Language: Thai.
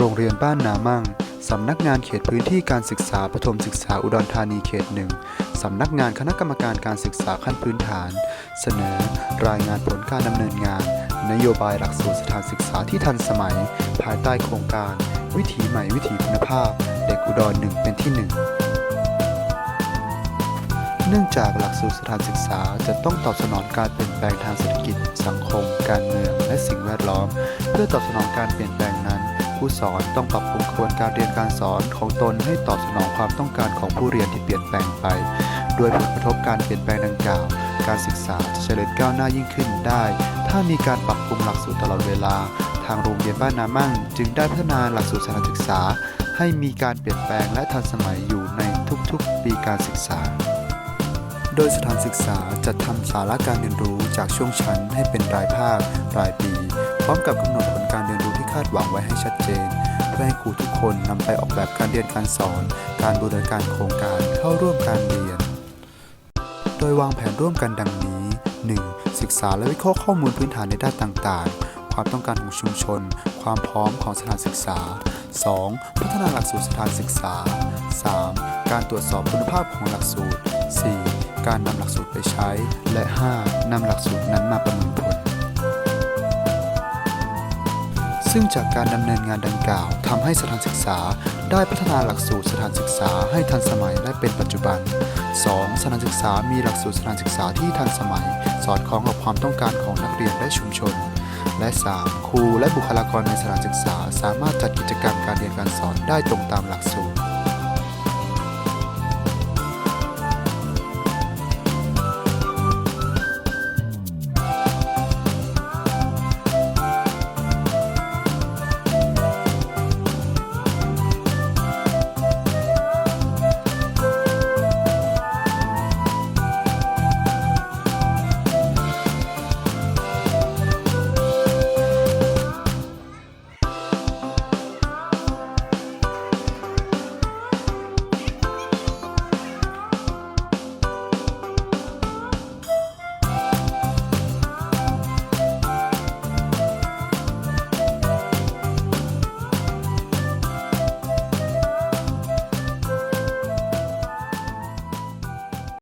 โรงเรียนบ้านนามั่ง สำนักงานเขตพื้นที่การศึกษาประถมศึกษาอุดรธานีเขตหนึ่งสำนักงานคณะกรรมการการศึกษาขั้นพื้นฐาน เสนอ รายงานผลการดำเนินงาน นโยบายหลักสูตรสถานศึกษาที่ทันสมัย ภายใต้โครงการ วิถีใหม่วิถีคุณภาพ เด็กอุดรหนึ่งเป็นที่หนึ่งเนื่องจากหลักสูตรสถานศึกษาจะต้องตอบสนองการเปลี่ยนแปลงทางเศรษฐกิจ สังคม การเมือง และสิ่งแวดล้อม เพื่อตอบสนองการเปลี่ยนแปลงนั้น ผู้สอนต้องปรับปรุงกระบวนการเรียนการสอนของตนให้ตอบสนองความต้องการของผู้เรียนที่เปลี่ยนแปลงไป โดยผลกระทบการเปลี่ยนแปลงดังกล่าว การศึกษาจะเจริญก้าวหน้ายิ่งขึ้นได้ ถ้ามีการปรับปรุงหลักสูตรตลอดเวลา ทางโรงเรียนบ้านนามั่ง จึงได้พัฒนาหลักสูตรสถานศึกษา ให้มีการเปลี่ยนแปลงและทันสมัยอยู่ในทุกๆ ปีการศึกษาโดยสถานศึกษาจัดทำสาระการเรียนรู้จากช่วงชั้นให้เป็นรายภาค รายปี พร้อมกับกำหนดผลการเรียนาดหวังไว้ให้ชัดเจน เพื่อให้ครูทุกคนนำไปออกแบบการเรียนการสอน การบูรณาการโครงการเข้าร่วมการเรียน โดยวางแผนร่วมกันดังนี้ 1. ศึกษาและวิเคราะห์ข้อมูลพื้นฐานในด้านต่างๆ ความต้องการของชุมชน ความพร้อมของสถานศึกษา 2. พัฒนาหลักสูตรสถานศึกษา 3. การตรวจสอบคุณภาพของหลักสูตร 4. การนำหลักสูตรไปใช้ และ 5. นำหลักสูตรนั้นมาประเมินผล ซึ่งจากการดำเนินงานดังกล่าวทำให้สถานศึกษา ได้พัฒนาหลักสูตรสถานศึกษาให้ทันสมัยและเป็นปัจจุบัน 2. สถานศึกษามีหลักสูตรสถานศึกษาที่ทันสมัย สอดคล้องกับความต้องการของนักเรียนและชุมชน และ 3. ครูและบุคลากรในสถานศึกษา สามารถจัดกิจกรรมการเรียนการสอนได้ตรงตามหลักสูตร